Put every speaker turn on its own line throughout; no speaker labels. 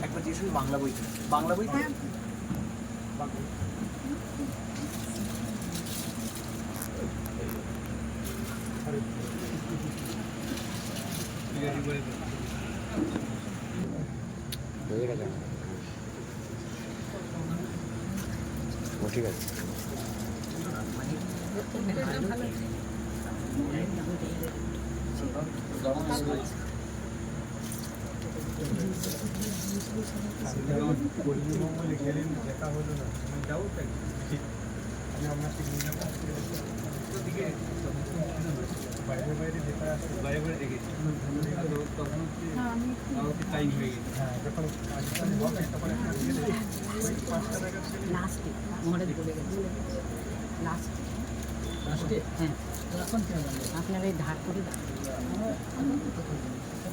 একবার জিজ্ঞেস করি বাংলা বই বাংলা বই
ঠিক আছে
গেলেন দেখা হলো না যাব তাই আমি আপনার ঠিক নিলাম বাইরে বাইরে আছে বাইরে বাইরে রেখেছি তখন টাইম হয়ে গেছে হ্যাঁ যখন একটা গেলে পাঁচটা
হ্যাঁ আপনার এই ধার করে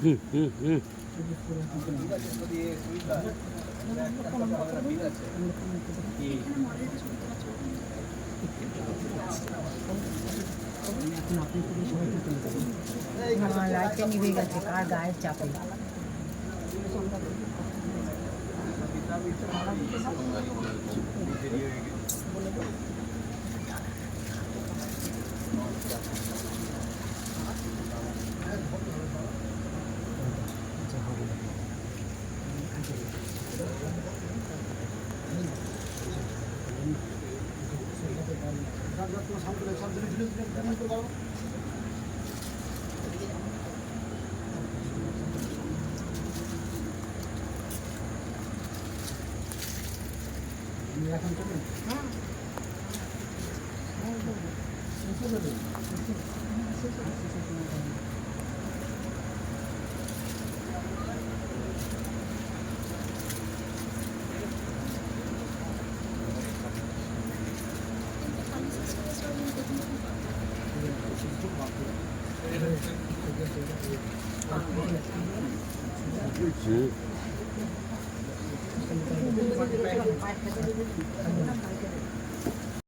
হুম হুম হুম।
এখন আপনি পুলিশ হয়ে লাইটটা নিভে গেছে কার গায়ের চাপে?
또 상들에 참들이 হুম 这个，把 yang terbaik.